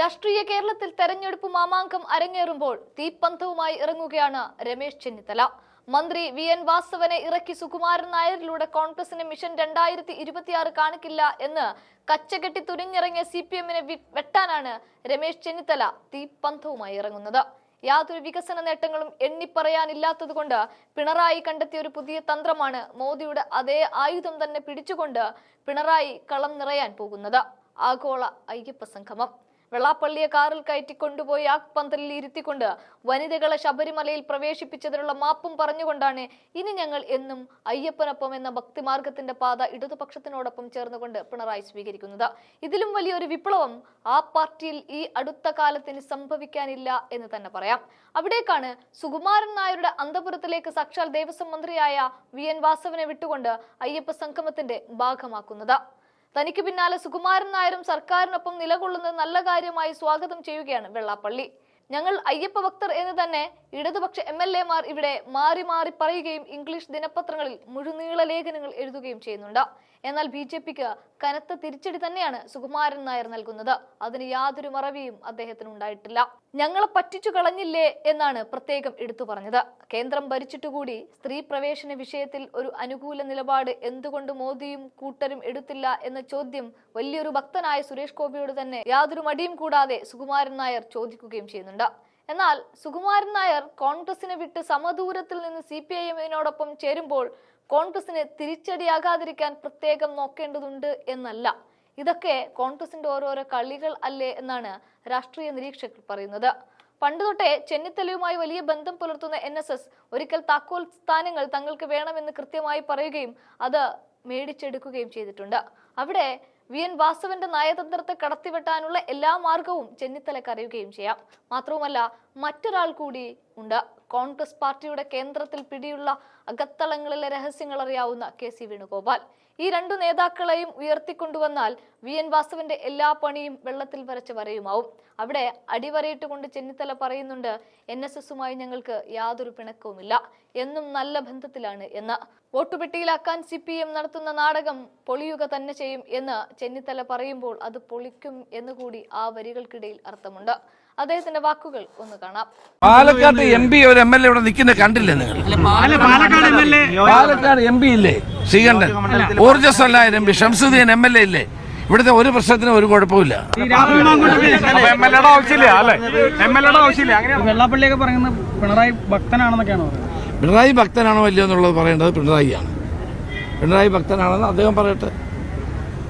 രാഷ്ട്രീയ കേരളത്തിൽ തെരഞ്ഞെടുപ്പ് മാമാങ്കം അരങ്ങേറുമ്പോൾ തീപ്പന്തവുമായി ഇറങ്ങുകയാണ് രമേശ് ചെന്നിത്തല. മന്ത്രി വി എൻ വാസവനെ ഇറക്കി സുകുമാരൻ നായരിലൂടെ കോൺഗ്രസിന് മിഷൻ രണ്ടായിരത്തി ഇരുപത്തിയാറ് കാണിക്കില്ല എന്ന് കച്ചകെട്ടി തുനിഞ്ഞിറങ്ങിയ സി പി എമ്മിനെ വെട്ടാനാണ് രമേശ് ചെന്നിത്തല തീപ്പന്തവുമായി ഇറങ്ങുന്നത്. യാതൊരു വികസന നേട്ടങ്ങളും എണ്ണിപ്പറയാനില്ലാത്തതുകൊണ്ട് പിണറായി കണ്ടെത്തിയ ഒരു പുതിയ തന്ത്രമാണ് മോദിയുടെ അതേ ആയുധം തന്നെ പിടിച്ചുകൊണ്ട് പിണറായി കളം നിറയാൻ പോകുന്നത്. ആഗോള അയ്യപ്പ സംഗമം വെള്ളാപ്പള്ളിയെ കാറിൽ കയറ്റി കൊണ്ടുപോയി ആ പന്തലിൽ ഇരുത്തിക്കൊണ്ട് വനിതകളെ ശബരിമലയിൽ പ്രവേശിപ്പിച്ചതിനുള്ള മാപ്പും പറഞ്ഞുകൊണ്ടാണ് ഇനി ഞങ്ങൾ എന്നും അയ്യപ്പനൊപ്പം എന്ന ഭക്തിമാർഗത്തിന്റെ പാത ഇടതുപക്ഷത്തിനോടൊപ്പം ചേർന്നുകൊണ്ട് പിണറായി സ്വീകരിക്കുന്നത്. ഇതിലും വലിയൊരു വിപ്ലവം ആ പാർട്ടിയിൽ ഈ അടുത്ത കാലത്തിന് സംഭവിക്കാനില്ല എന്ന് തന്നെ പറയാം. അവിടേക്കാണ് സുകുമാരൻ നായരുടെ അന്തപുരത്തിലേക്ക് സാക്ഷാൽ ദേവസ്വം മന്ത്രിയായ വി എൻ വാസവനെ വിട്ടുകൊണ്ട് അയ്യപ്പ സംഗമത്തിന്റെ ഭാഗമാക്കുന്നത്. തനിക്ക് പിന്നാലെ സുകുമാരൻ നായരും സർക്കാരിനൊപ്പം നിലകൊള്ളുന്നത് നല്ല കാര്യമായി സ്വാഗതം ചെയ്യുകയാണ് വെള്ളാപ്പള്ളി. ഞങ്ങൾ അയ്യപ്പ ഭക്തർ എന്ന് തന്നെ ഇടതുപക്ഷ എം എൽ എമാർ ഇവിടെ മാറി മാറി പറയുകയും ഇംഗ്ലീഷ് ദിനപത്രങ്ങളിൽ മുഴുനീള ലേഖനങ്ങൾ എഴുതുകയും ചെയ്യുന്നുണ്ട്. എന്നാൽ ബി ജെ പിക്ക് കനത്ത തിരിച്ചടി തന്നെയാണ് സുകുമാരൻ നായർ നൽകുന്നത്. അതിന് യാതൊരു മറവിയും അദ്ദേഹത്തിന് ഉണ്ടായിട്ടില്ല. ഞങ്ങളെ പറ്റിച്ചു കളഞ്ഞില്ലേ എന്നാണ് പ്രത്യേകം എടുത്തു പറഞ്ഞത്. കേന്ദ്രം ഭരിച്ചിട്ടുകൂടി സ്ത്രീ പ്രവേശന വിഷയത്തിൽ ഒരു അനുകൂല നിലപാട് എന്തുകൊണ്ട് മോദിയും കൂട്ടരും എടുത്തില്ല എന്ന ചോദ്യം വലിയൊരു ഭക്തനായ സുരേഷ് ഗോപിയോട് തന്നെ യാതൊരു മടിയും കൂടാതെ സുകുമാരൻ നായർ ചോദിക്കുകയും ചെയ്യുന്നുണ്ട്. എന്നാൽ സുകുമാരൻ നായർ കോൺഗ്രസിനെ വിട്ട് സമദൂരത്തിൽ നിന്ന് സി പി ഐ എമ്മിനോടൊപ്പം ചേരുമ്പോൾ കോൺഗ്രസിന് തിരിച്ചടിയാകാതിരിക്കാൻ പ്രത്യേകം നോക്കേണ്ടതുണ്ട് എന്നല്ല. ഇതൊക്കെ കോൺഗ്രസിന്റെ ഓരോരോ കളികൾ അല്ലേ എന്നാണ് രാഷ്ട്രീയ നിരീക്ഷകർ പറയുന്നത്. പണ്ട് തൊട്ടേ ചെന്നിത്തലയുമായി വലിയ ബന്ധം പുലർത്തുന്ന എൻ എസ് എസ് ഒരിക്കൽ താക്കോൽ സ്ഥാനങ്ങൾ തങ്ങൾക്ക് വേണമെന്ന് കൃത്യമായി പറയുകയും അത് മേടിച്ചെടുക്കുകയും ചെയ്തിട്ടുണ്ട്. അവിടെ വി എൻ വാസുവിന്റെ നയതന്ത്രത്തെ കടത്തിവെട്ടാനുള്ള എല്ലാ മാർഗവും ചെന്നിത്തലക്ക് അറിയുകയും ചെയ്യാം. മാത്രവുമല്ല മറ്റൊരാൾ കൂടി ഉണ്ട്. കോൺഗ്രസ് പാർട്ടിയുടെ കേന്ദ്രത്തിൽ പിടിയുള്ള അകത്തളങ്ങളിലെ രഹസ്യങ്ങൾ അറിയാവുന്ന കെ സി വേണുഗോപാൽ. ഈ രണ്ടു നേതാക്കളെയും ഉയർത്തിക്കൊണ്ടുവന്നാൽ വി എൻ വാസുവിന്റെ എല്ലാ പണിയും വെള്ളത്തിൽ വരച്ച് വരയുമാവും. അവിടെ അടിവരയിട്ട് കൊണ്ട് ചെന്നിത്തല പറയുന്നുണ്ട് എൻ എസ് എസുമായി ഞങ്ങൾക്ക് യാതൊരു പിണക്കവുമില്ല. എന്നും നല്ല ബന്ധത്തിലാണ് എന്ന്. വോട്ടുപെട്ടിയിലാക്കാൻ സി പി എം നടത്തുന്ന നാടകം പൊളിയുക തന്നെ ചെയ്യും എന്ന് ചെന്നിത്തല പറയുമ്പോൾ അത് പൊളിക്കും എന്ന് കൂടി ആ വരികൾക്കിടയിൽ അർത്ഥമുണ്ട്. അദ്ദേഹത്തിന്റെ വാക്കുകൾ ഒന്ന് കാണാം. പാലക്കാട് എം പി ഒരു എം എൽ എ ഇവിടെ നിൽക്കുന്ന കണ്ടില്ലേ നിങ്ങൾ? പാലക്കാട് എം പി ഇല്ലേ? Sreekandan. ഊർജസ്വലായ M P Shamsuddin M L A ഇല്ലേ? ഇവിടുത്തെ ഒരു പ്രശ്നത്തിനും ഒരു കുഴപ്പമില്ല വെള്ളാപ്പള്ളിയൊക്കെ പറയുന്നത് പിണറായി ഭക്തനാണെന്നൊക്കെയാണ് പറയുന്നത്? പിണറായി ഭക്തനാണോ അല്ലയോ എന്നുള്ളത് പറയേണ്ടത് പിണറായിയാണ്. പിണറായി ഭക്തനാണെന്ന് അദ്ദേഹം പറയട്ടെ.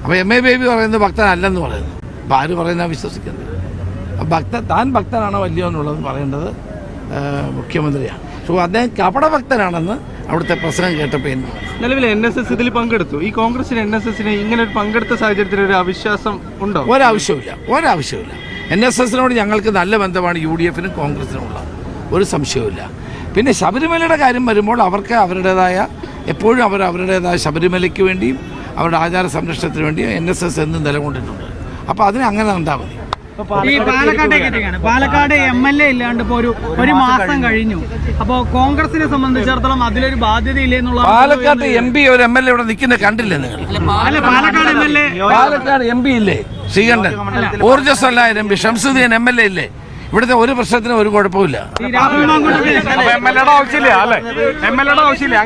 അപ്പോൾ എം എ ബേബി പറയുന്നത് ഭക്തനല്ലെന്ന് പറയുന്നു. അപ്പോൾ ആര് പറയുന്ന വിശ്വസിക്കുന്നത് ഭക്തൻ ഭക്ത താൻ ഭക്തനാണോ വലിയ എന്നുള്ളത് പറയേണ്ടത് മുഖ്യമന്ത്രിയാണ്. സോ അദ്ദേഹം കപട ഭക്തനാണെന്ന് അവിടുത്തെ പ്രസംഗം കേട്ടപ്പോൾ മനസ്സിലായി. നിലവിൽ എൻ എസ് എസ് ഇതിൽ പങ്കെടുത്തു. ഈ കോൺഗ്രസിന് എൻ എസ് എസിന് ഇങ്ങനെ ഒരു പങ്കെടുത്ത സാഹചര്യത്തിൽ ഒരു അവിശ്വാസം ഉണ്ടോ? ഒരാവശ്യമില്ല ഒരാവശ്യമില്ല എൻ എസ് എസിനോട് ഞങ്ങൾക്ക് നല്ല ബന്ധമാണ് യു ഡി എഫിനും കോൺഗ്രസിനും ഉള്ളത് ഒരു സംശയവുമില്ല. പിന്നെ ശബരിമലയുടെ കാര്യം വരുമ്പോൾ അവർക്ക് അവരുടേതായ എപ്പോഴും അവർ അവരുടേതായ ശബരിമലയ്ക്ക് വേണ്ടിയും അവരുടെ ആചാര സംരക്ഷണത്തിന് വേണ്ടി എൻ എസ് എസ് എന്നും നിലകൊണ്ടിട്ടുണ്ട്. അപ്പോൾ അതിനെ അങ്ങനെ കണ്ടാൽ മതി. ഈ പാലക്കാട്ടേക്ക് പാലക്കാട് എം എൽ എ ഇല്ലാണ്ട് ഇപ്പൊ ഒരു ഒരു മാസം കഴിഞ്ഞു. അപ്പോ കോൺഗ്രസിനെ സംബന്ധിച്ചിടത്തോളം അതിലൊരു ബാധ്യത ഇല്ലെന്നുള്ള പാലക്കാട് എം പി ഒരു എം എൽ എ ഇവിടെ നിൽക്കുന്ന കണ്ടില്ലേ നിങ്ങൾ? Palakkad M L A Palakkad M P ഇല്ലേ? Sreekandan. ഊർജസ്വല്ലായ M P Shamsuddin M L A ഇല്ലേ? ഇവിടുത്തെ ഒരു പ്രശ്നത്തിനും ഒരു കുഴപ്പമില്ല എം എൽ എയുടെ ആവശ്യമില്ല അല്ലെ? എം എൽ എയുടെ ആവശ്യമില്ല.